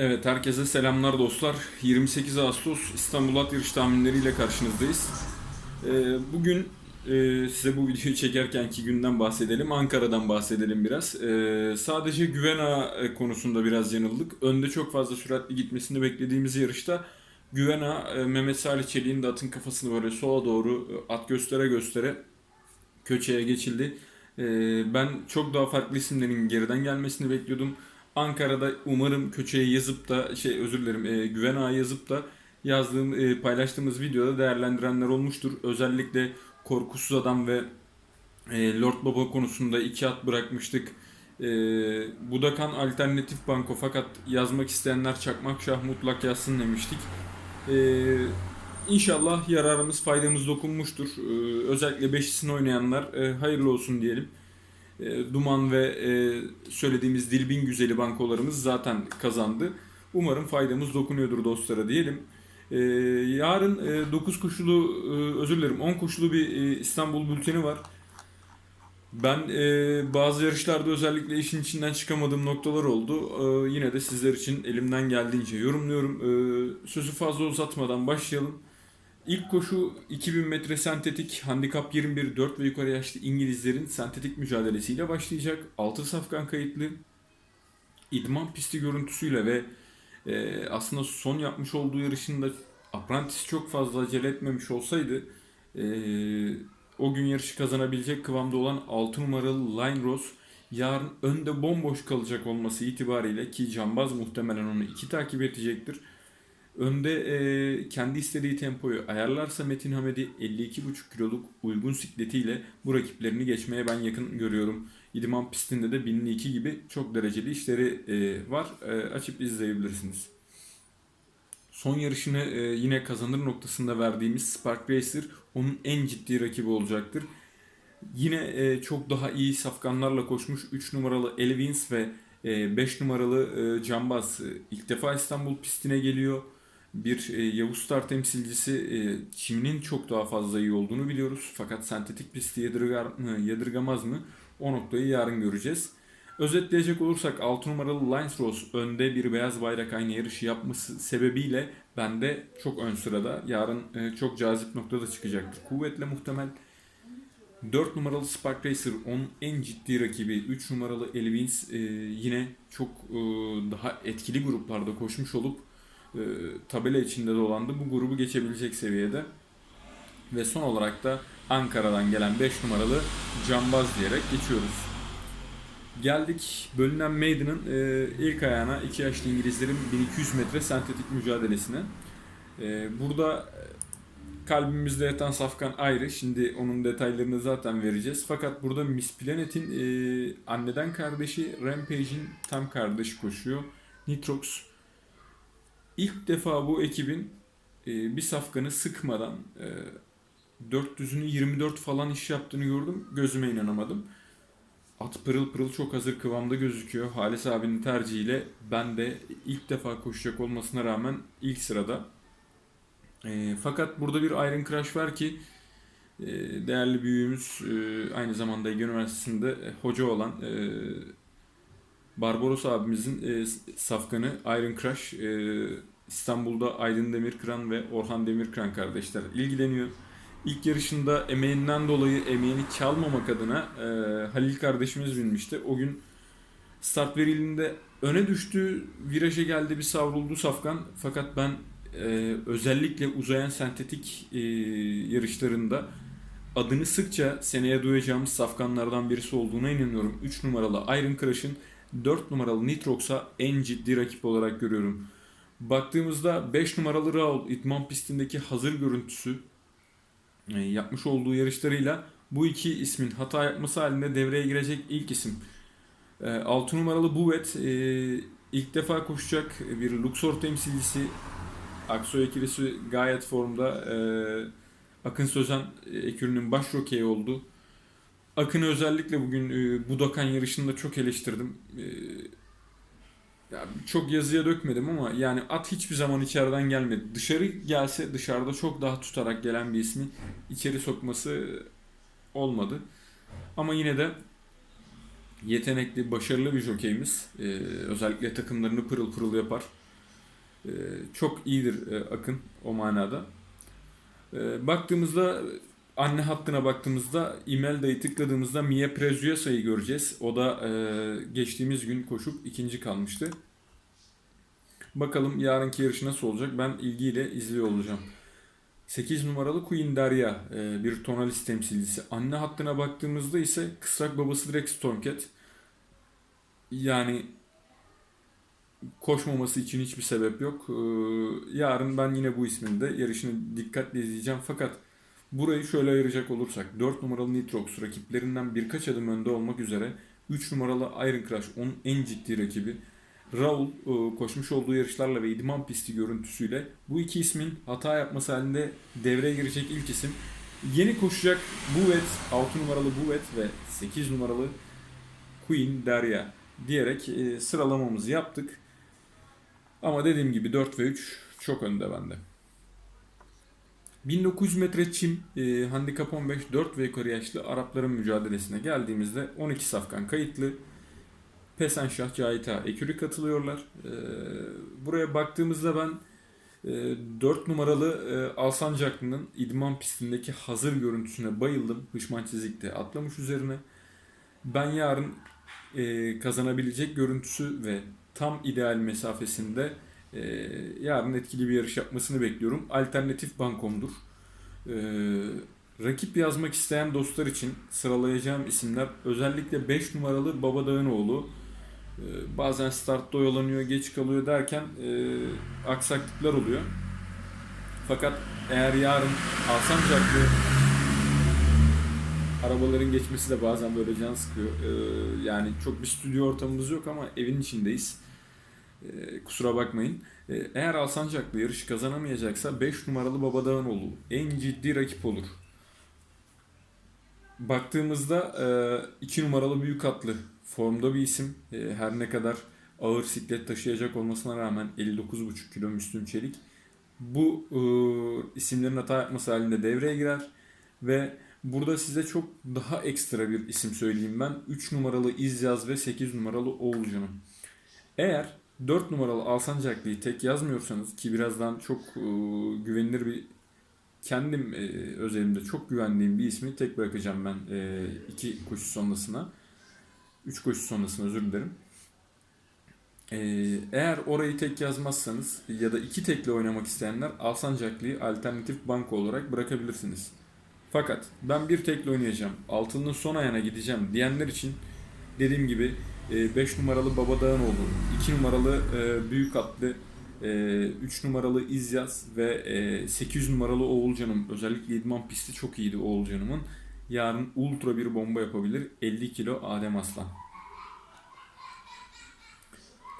Evet, herkese selamlar dostlar. 28 Ağustos İstanbul At Yarış tahminleriyle karşınızdayız. Ee, bugün e, size bu videoyu çekerkenki günden bahsedelim. Ankara'dan bahsedelim biraz. Ee, sadece Güvena e, konusunda biraz yanıldık. Önde çok fazla süratli gitmesini beklediğimiz yarışta Güvena, e, Mehmet Salih Çelik'in de atın kafasını böyle sola doğru at göstere göstere Köçe'ye geçildi. Ee, ben çok daha farklı isimlerin geriden gelmesini bekliyordum. Ankara'da umarım Köçe'ye yazıp da şey özür dilerim e, Güven Ağa'ya yazıp da yazdığım e, paylaştığımız videoda değerlendirenler olmuştur. Özellikle Korkusuz Adam ve e, Lord Baba konusunda iki at bırakmıştık. E, Budakan alternatif banko fakat yazmak isteyenler Çakmak Şah mutlak yazsın demiştik. E, İnşallah yararımız faydamız dokunmuştur. E, özellikle beşisini oynayanlar e, hayırlı olsun diyelim. E, Duman ve e, söylediğimiz Dilbin güzeli bankolarımız zaten kazandı. Umarım faydamız dokunuyordur dostlara diyelim. E, yarın 9 koşulu, e, özür dilerim 10 koşulu bir e, İstanbul bülteni var. Ben e, bazı yarışlarda özellikle işin içinden çıkamadığım noktalar oldu. E, yine de sizler için elimden geldiğince yorumluyorum. E, sözü fazla uzatmadan başlayalım. İlk koşu 2000 metre sentetik handikap 21 4 ve yukarı yaşlı İngilizlerin sentetik mücadelesiyle başlayacak. 6 safkan kayıtlı idman pisti görüntüsüyle ve e, aslında son yapmış olduğu yarışında Apprentice çok fazla acele etmemiş olsaydı e, o gün yarışı kazanabilecek kıvamda olan 6 numaralı Line Rose yarın önde bomboş kalacak olması itibariyle ki Cambaz muhtemelen onu iki takip edecektir. Önde e, kendi istediği tempoyu ayarlarsa Metin Hamedi 52,5 kiloluk uygun sikletiyle bu rakiplerini geçmeye ben yakın görüyorum. İdman pistinde de 1002 gibi çok dereceli işleri e, var. E, açıp izleyebilirsiniz. Son yarışını e, yine kazanır noktasında verdiğimiz Spark Racer onun en ciddi rakibi olacaktır. Yine e, çok daha iyi safkanlarla koşmuş 3 numaralı Elvins ve 5 numaralı e, Cambaz ilk defa İstanbul pistine geliyor bir e, Yavuz Star temsilcisi e, çiminin çok daha fazla iyi olduğunu biliyoruz. Fakat sentetik pisti yadırgar mı, yadırgamaz mı? O noktayı yarın göreceğiz. Özetleyecek olursak 6 numaralı Lines Rose önde bir beyaz bayrak aynı yarışı yapması sebebiyle bende çok ön sırada. Yarın e, çok cazip noktada çıkacaktır. Kuvvetle muhtemel. 4 numaralı Spark Racer onun en ciddi rakibi. 3 numaralı Elvins e, yine çok e, daha etkili gruplarda koşmuş olup e, tabela içinde dolandı. Bu grubu geçebilecek seviyede. Ve son olarak da Ankara'dan gelen 5 numaralı Cambaz diyerek geçiyoruz. Geldik bölünen Maiden'ın e, ilk ayağına 2 yaşlı İngilizlerin 1200 metre sentetik mücadelesine. E, burada kalbimizde yatan safkan ayrı. Şimdi onun detaylarını zaten vereceğiz. Fakat burada Miss Planet'in e, anneden kardeşi Rampage'in tam kardeşi koşuyor. Nitrox İlk defa bu ekibin e, bir safkanı sıkmadan e, 400'ünü 24 falan iş yaptığını gördüm. Gözüme inanamadım. At pırıl pırıl çok hazır kıvamda gözüküyor. Halis abinin tercihiyle ben de ilk defa koşacak olmasına rağmen ilk sırada. E, fakat burada bir Iron Crash var ki e, değerli büyüğümüz e, aynı zamanda Ege Üniversitesi'nde e, hoca olan e, Barbaros abimizin e, safkanı Iron Crush e, İstanbul'da Aydın Demirkıran ve Orhan Demirkıran kardeşler ilgileniyor. İlk yarışında emeğinden dolayı emeğini çalmamak adına e, Halil kardeşimiz binmişti. O gün start verildiğinde öne düştü, viraja geldi bir savruldu safkan. Fakat ben e, özellikle uzayan sentetik e, yarışlarında adını sıkça seneye duyacağımız safkanlardan birisi olduğuna inanıyorum. 3 numaralı Iron Crush'ın 4 numaralı Nitrox'a en ciddi rakip olarak görüyorum. Baktığımızda 5 numaralı Raul idman pistindeki hazır görüntüsü e, yapmış olduğu yarışlarıyla bu iki ismin hata yapması halinde devreye girecek ilk isim. 6 numaralı Buvet e, ilk defa koşacak bir Luxor temsilcisi. Aksoy ikilisi gayet formda. E, Akın Sözen ekürünün baş rokeyi oldu. Akın'ı özellikle bugün Budakan yarışında çok eleştirdim. Ya çok yazıya dökmedim ama yani at hiçbir zaman içeriden gelmedi. Dışarı gelse dışarıda çok daha tutarak gelen bir ismi içeri sokması olmadı. Ama yine de yetenekli, başarılı bir jokeyimiz. Ee, özellikle takımlarını pırıl pırıl yapar. E, çok iyidir e, Akın o manada. E, baktığımızda anne hattına baktığımızda Imelda'yı tıkladığımızda Mia Prezuasa'yı göreceğiz. O da e, geçtiğimiz gün koşup ikinci kalmıştı. Bakalım yarınki yarışı nasıl olacak? Ben ilgiyle izliyor olacağım. 8 numaralı Queen Derya e, bir tonalist temsilcisi. Anne hattına baktığımızda ise kısrak babası direkt Stormcat. Yani koşmaması için hiçbir sebep yok. Ee, yarın ben yine bu ismin de yarışını dikkatle izleyeceğim. Fakat burayı şöyle ayıracak olursak 4 numaralı Nitrox rakiplerinden birkaç adım önde olmak üzere 3 numaralı Iron Crush onun en ciddi rakibi. Raul e, koşmuş olduğu yarışlarla ve idman pisti görüntüsüyle bu iki ismin hata yapması halinde devreye girecek ilk isim. Yeni koşacak Buvet, 6 numaralı Buvet ve 8 numaralı Queen Derya diyerek e, sıralamamızı yaptık. Ama dediğim gibi 4 ve 3 çok önde bende. 1900 metre çim, e, handikap 15, 4 ve yukarı yaşlı Arapların mücadelesine geldiğimizde 12 safkan kayıtlı. Pesenşah, Cahit Ağa, Ekürü katılıyorlar. E, buraya baktığımızda ben e, 4 numaralı e, Alsancaklı'nın idman pistindeki hazır görüntüsüne bayıldım. Hışman çizikte atlamış üzerine. Ben yarın e, kazanabilecek görüntüsü ve tam ideal mesafesinde e, yarın etkili bir yarış yapmasını bekliyorum. Alternatif bankomdur. E, rakip yazmak isteyen dostlar için sıralayacağım isimler özellikle 5 numaralı Baba Dağınoğlu. E, bazen startta oyalanıyor, geç kalıyor derken e, aksaklıklar oluyor. Fakat eğer yarın Alsancaklı arabaların geçmesi de bazen böyle can sıkıyor. Ee, yani çok bir stüdyo ortamımız yok ama evin içindeyiz. Ee, kusura bakmayın. Ee, eğer Alsancaklı yarışı kazanamayacaksa 5 numaralı Babadağınoğlu en ciddi rakip olur. Baktığımızda 2 numaralı büyük atlı formda bir isim. Ee, her ne kadar ağır siklet taşıyacak olmasına rağmen 59,5 kilo Müslüm Çelik. Bu e, isimlerin hata yapması halinde devreye girer ve Burada size çok daha ekstra bir isim söyleyeyim ben. 3 numaralı İzyaz ve 8 numaralı Oğulcan'ım. Eğer 4 numaralı Alsancaklı'yı tek yazmıyorsanız ki birazdan çok e, güvenilir bir kendim e, özelimde çok güvendiğim bir ismi tek bırakacağım ben e, iki koşu sonrasına. Üç koşu sonrasına özür dilerim. E, eğer orayı tek yazmazsanız ya da iki tekle oynamak isteyenler Alsancaklı'yı alternatif banko olarak bırakabilirsiniz. Fakat ben bir tekle oynayacağım, altının son ayağına gideceğim diyenler için dediğim gibi 5 numaralı Babadağınoğlu, 2 numaralı e, Büyük Atlı, 3 numaralı İzyaz ve 800 numaralı Oğulcan'ım özellikle idman pisti çok iyiydi Oğulcan'ımın. Yarın ultra bir bomba yapabilir 50 kilo Adem Aslan.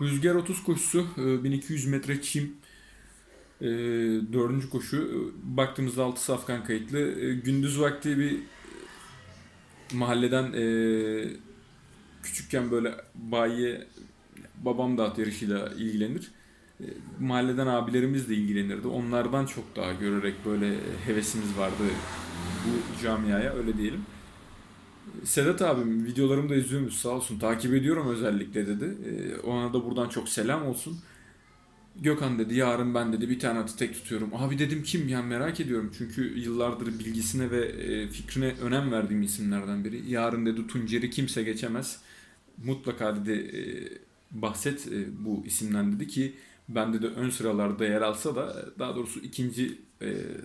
Rüzgar 30 koşusu 1200 metre çim e, dördüncü koşu e, baktığımızda 6 safkan kayıtlı. E, gündüz vakti bir mahalleden e, küçükken böyle bayiye babam da at yarışıyla ilgilenir. E, mahalleden abilerimiz de ilgilenirdi. Onlardan çok daha görerek böyle hevesimiz vardı bu camiaya öyle diyelim. Sedat abim videolarımı da izliyormuş sağ olsun takip ediyorum özellikle dedi. E, ona da buradan çok selam olsun. Gökhan dedi yarın ben dedi bir tane atı tek tutuyorum. Abi dedim kim yani merak ediyorum. Çünkü yıllardır bilgisine ve e, fikrine önem verdiğim isimlerden biri. Yarın dedi Tuncer'i kimse geçemez. Mutlaka dedi e, bahset e, bu isimden dedi ki ben de ön sıralarda yer alsa da daha doğrusu ikinci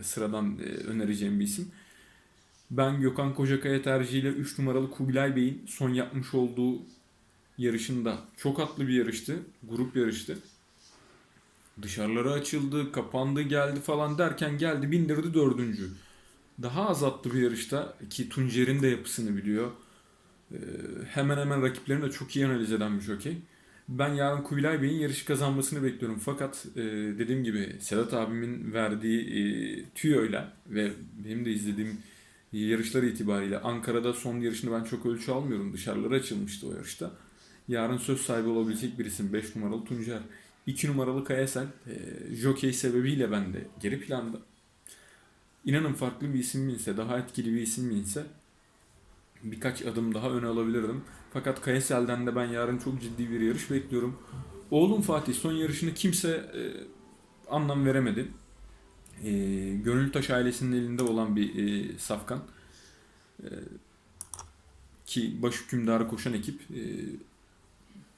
sıradan önereceğim bir isim. Ben Gökhan Kocakaya tercihiyle 3 numaralı Kubilay Bey'in son yapmış olduğu yarışında çok atlı bir yarıştı. Grup yarıştı. Dışarıları açıldı, kapandı, geldi falan derken geldi bindirdi dördüncü. Daha az atlı bir yarışta ki Tuncer'in de yapısını biliyor. Ee, hemen hemen rakiplerini de çok iyi analiz eden bir jokey. Ben yarın Kubilay Bey'in yarışı kazanmasını bekliyorum. Fakat e, dediğim gibi Sedat abimin verdiği e, tüyoyla ve benim de izlediğim yarışlar itibariyle Ankara'da son yarışını ben çok ölçü almıyorum. Dışarıları açılmıştı o yarışta. Yarın söz sahibi olabilecek bir isim 5 numaralı Tuncer. 2 numaralı Kayasel e, jockey sebebiyle ben de geri planda. İnanın farklı bir isim mi ise, daha etkili bir isim mi ise birkaç adım daha öne alabilirdim. Fakat Kayasel'den de ben yarın çok ciddi bir yarış bekliyorum. Oğlum Fatih son yarışını kimse e, anlam veremedi. E, Gönültaş ailesinin elinde olan bir e, safkan. E, ki baş hükümdarı koşan ekip. E,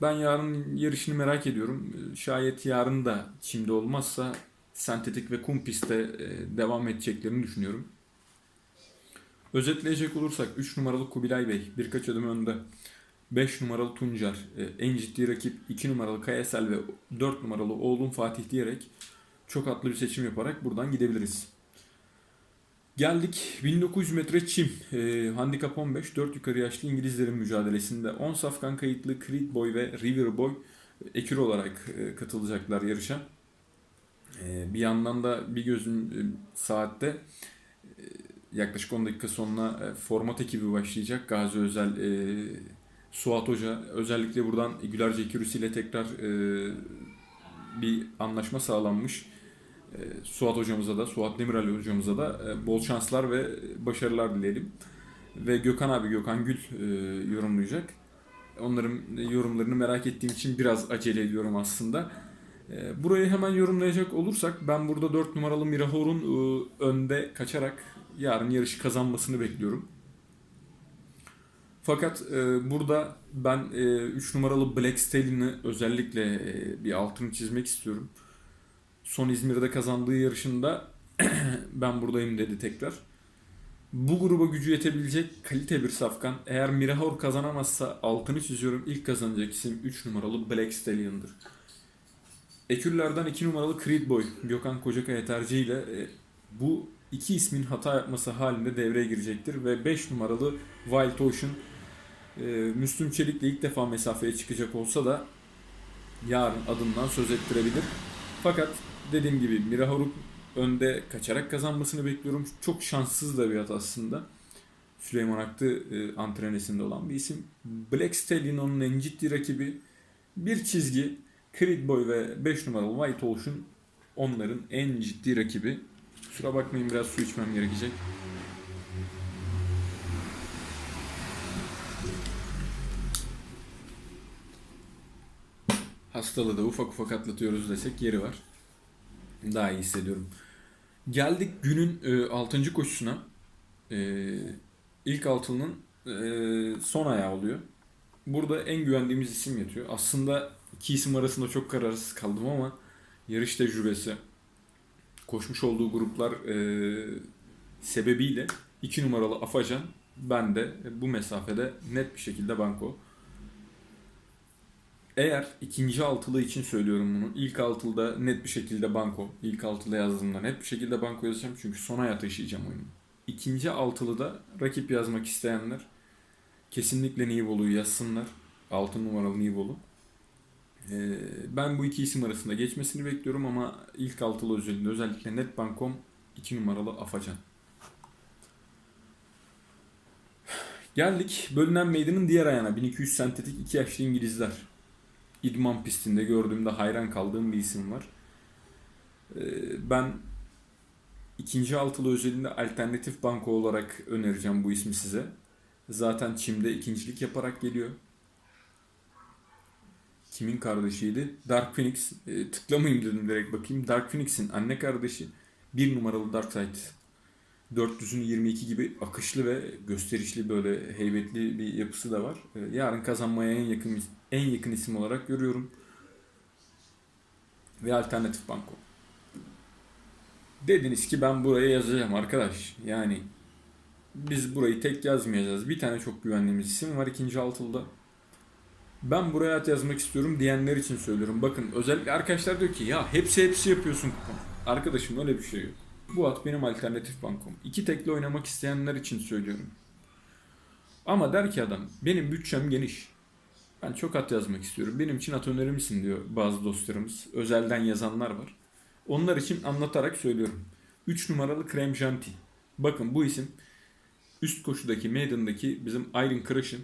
ben yarın yarışını merak ediyorum. Şayet yarın da çimde olmazsa sentetik ve kum pistte e, devam edeceklerini düşünüyorum. Özetleyecek olursak 3 numaralı Kubilay Bey birkaç adım önde. 5 numaralı Tuncer, e, en ciddi rakip 2 numaralı Kayasel ve 4 numaralı oğlum Fatih diyerek çok atlı bir seçim yaparak buradan gidebiliriz. Geldik 1900 metre çim. E, handikap 15. 4 yukarı yaşlı İngilizlerin mücadelesinde 10 safkan kayıtlı Creed Boy ve River Boy e, ekür olarak e, katılacaklar yarışa. E, bir yandan da bir gözüm e, saatte e, yaklaşık 10 dakika sonra e, format ekibi başlayacak. Gazi Özel, e, Suat Hoca özellikle buradan Gülerce Ekürüsü ile tekrar e, bir anlaşma sağlanmış. E, Suat hocamıza da, Suat Demirel hocamıza da e, bol şanslar ve başarılar dileyelim. Ve Gökhan abi, Gökhan Gül e, yorumlayacak. Onların yorumlarını merak ettiğim için biraz acele ediyorum aslında. E, Burayı hemen yorumlayacak olursak ben burada 4 numaralı Mirahor'un e, önde kaçarak yarın yarışı kazanmasını bekliyorum. Fakat e, burada ben 3 numaralı Black Stallion'ı özellikle e, bir altını çizmek istiyorum. Son İzmir'de kazandığı yarışında ben buradayım dedi tekrar. Bu gruba gücü yetebilecek kalite bir safkan. Eğer Mirahor kazanamazsa altını çiziyorum. İlk kazanacak isim 3 numaralı Black Stallion'dır. Ekürlerden 2 numaralı Creed Boy Gökhan Kocakaya tercihiyle e, bu iki ismin hata yapması halinde devreye girecektir ve 5 numaralı Wild Ocean e, Müslüm Çelik'le ilk defa mesafeye çıkacak olsa da yarın adından söz ettirebilir. Fakat dediğim gibi Mirahor'u önde kaçarak kazanmasını bekliyorum. Çok şanssız da bir at aslında. Süleyman Aktı e, antrenesinde olan bir isim. Black Stallion onun en ciddi rakibi. Bir çizgi Creed Boy ve 5 numaralı White Ocean onların en ciddi rakibi. Kusura bakmayın biraz su içmem gerekecek. Hastalığı da ufak ufak atlatıyoruz desek yeri var. Daha iyi hissediyorum. Geldik günün e, 6. koşusuna. E, ilk altının e, son ayağı oluyor. Burada en güvendiğimiz isim yatıyor. Aslında iki isim arasında çok kararsız kaldım ama yarış tecrübesi, koşmuş olduğu gruplar e, sebebiyle 2 numaralı Afacan ben de bu mesafede net bir şekilde banko. Eğer ikinci altılı için söylüyorum bunu. İlk altılıda net bir şekilde banko. İlk altıda yazdığımda net bir şekilde banko yazacağım çünkü son aya taşıyacağım oyunu. İkinci altılıda rakip yazmak isteyenler kesinlikle Nibolu'yu yazsınlar. 6 numaralı Nibolu. Ee, ben bu iki isim arasında geçmesini bekliyorum ama ilk altılı özelinde özellikle net bankom 2 numaralı Afacan. Geldik bölünen meydanın diğer ayağına 1200 sentetik 2 yaşlı İngilizler. İdman pistinde gördüğümde hayran kaldığım bir isim var. Ee, ben ikinci altılı özelinde alternatif banko olarak önereceğim bu ismi size. Zaten Çim'de ikincilik yaparak geliyor. Kimin kardeşiydi? Dark Phoenix. E, tıklamayayım dedim direkt bakayım. Dark Phoenix'in anne kardeşi. Bir numaralı Darkseid. 400'ün 22 gibi akışlı ve gösterişli böyle heybetli bir yapısı da var. E, yarın kazanmaya en yakın en yakın isim olarak görüyorum. Ve alternatif banko. Dediniz ki ben buraya yazacağım arkadaş. Yani biz burayı tek yazmayacağız. Bir tane çok güvendiğimiz isim var ikinci altılda. Ben buraya at yazmak istiyorum diyenler için söylüyorum. Bakın özellikle arkadaşlar diyor ki ya hepsi hepsi yapıyorsun. Arkadaşım öyle bir şey yok. Bu at benim alternatif bankom. İki tekli oynamak isteyenler için söylüyorum. Ama der ki adam benim bütçem geniş. Ben çok at yazmak istiyorum. Benim için at önerir misin diyor bazı dostlarımız. Özelden yazanlar var. Onlar için anlatarak söylüyorum. 3 numaralı Krem Janti. Bakın bu isim üst koşudaki meydandaki bizim Iron Crush'ın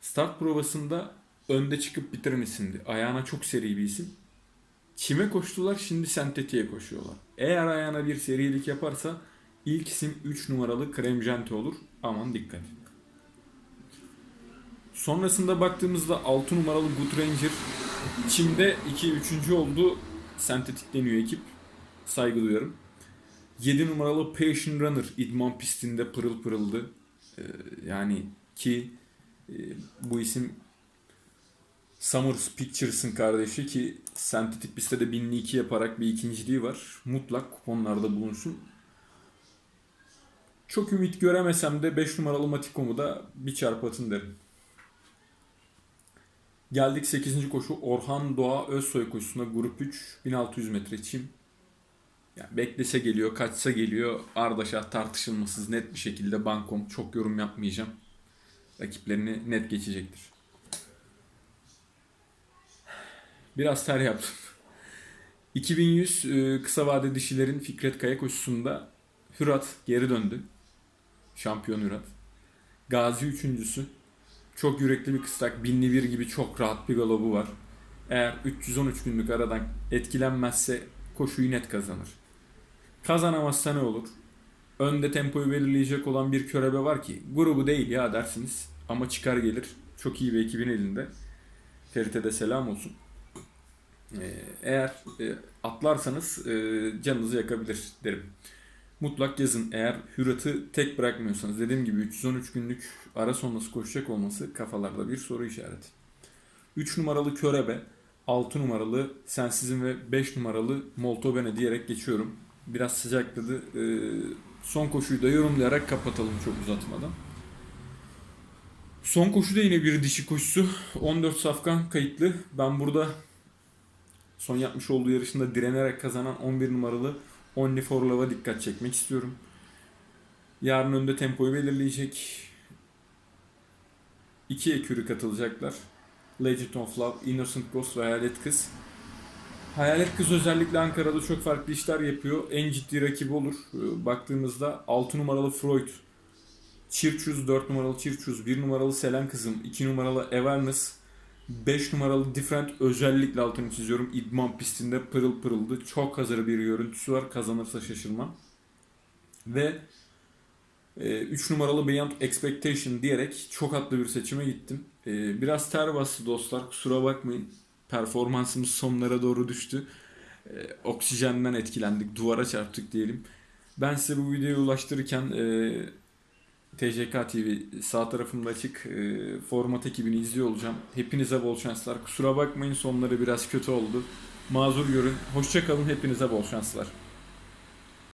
start provasında önde çıkıp bitiren isimdi. Ayağına çok seri bir isim. Çime koştular şimdi sentetiğe koşuyorlar. Eğer ayağına bir serilik yaparsa ilk isim 3 numaralı Krem Janti olur. Aman dikkat. Sonrasında baktığımızda 6 numaralı Good Ranger Çim'de 2 3. oldu. sentetikleniyor ekip. Saygı duyarım. 7 numaralı Passion Runner idman pistinde pırıl pırıldı. Ee, yani ki e, bu isim Summers Pictures'ın kardeşi ki sentetik pistte de 1002 yaparak bir ikinciliği var. Mutlak kuponlarda bulunsun. Çok ümit göremesem de 5 numaralı Matikom'u da bir çarpı atın derim. Geldik 8. koşu Orhan Doğa Özsoy koşusuna grup 3 1600 metre çim. Yani beklese geliyor, kaçsa geliyor. Ardaşah tartışılmasız net bir şekilde bankom. Çok yorum yapmayacağım. Rakiplerini net geçecektir. Biraz ter yaptım. 2100 e, kısa vade dişilerin Fikret Kaya koşusunda Hürat geri döndü. Şampiyon Hürat. Gazi üçüncüsü. Çok yürekli bir kısrak. Binli bir gibi çok rahat bir galobu var. Eğer 313 günlük aradan etkilenmezse koşuyu net kazanır. Kazanamazsa ne olur? Önde tempoyu belirleyecek olan bir körebe var ki grubu değil ya dersiniz ama çıkar gelir. Çok iyi bir ekibin elinde. Ferit'e de selam olsun. Ee, eğer e, atlarsanız e, canınızı yakabilir derim. Mutlak yazın. Eğer Hürat'ı tek bırakmıyorsanız dediğim gibi 313 günlük ara sonrası koşacak olması kafalarda bir soru işareti. 3 numaralı Körebe, 6 numaralı Sensizin ve 5 numaralı Moltobene diyerek geçiyorum. Biraz sıcakladı. Ee, son koşuyu da yorumlayarak kapatalım çok uzatmadan. Son koşu da yine bir dişi koşusu. 14 safkan kayıtlı. Ben burada son yapmış olduğu yarışında direnerek kazanan 11 numaralı Only for Love'a dikkat çekmek istiyorum. Yarın önde tempoyu belirleyecek. İki ekürü katılacaklar. Legend of Love, Innocent Ghost ve Hayalet Kız. Hayalet Kız özellikle Ankara'da çok farklı işler yapıyor. En ciddi rakibi olur. Ee, Baktığımızda 6 numaralı Freud, Çirçuz 4 numaralı Çirçuz, 1 numaralı Selen Kızım, 2 numaralı Everness, 5 numaralı Different özellikle altını çiziyorum. İdman pistinde pırıl pırıldı. Çok hazır bir görüntüsü var. Kazanırsa şaşırmam. Ve 3 numaralı Beyond Expectation diyerek çok atlı bir seçime gittim. E, biraz ter bastı dostlar. Kusura bakmayın. Performansımız sonlara doğru düştü. E, oksijenden etkilendik. Duvara çarptık diyelim. Ben size bu videoyu ulaştırırken e, TCK TV sağ tarafımda açık e, format ekibini izliyor olacağım. Hepinize bol şanslar. Kusura bakmayın sonları biraz kötü oldu. Mazur görün. Hoşçakalın. Hepinize bol şanslar.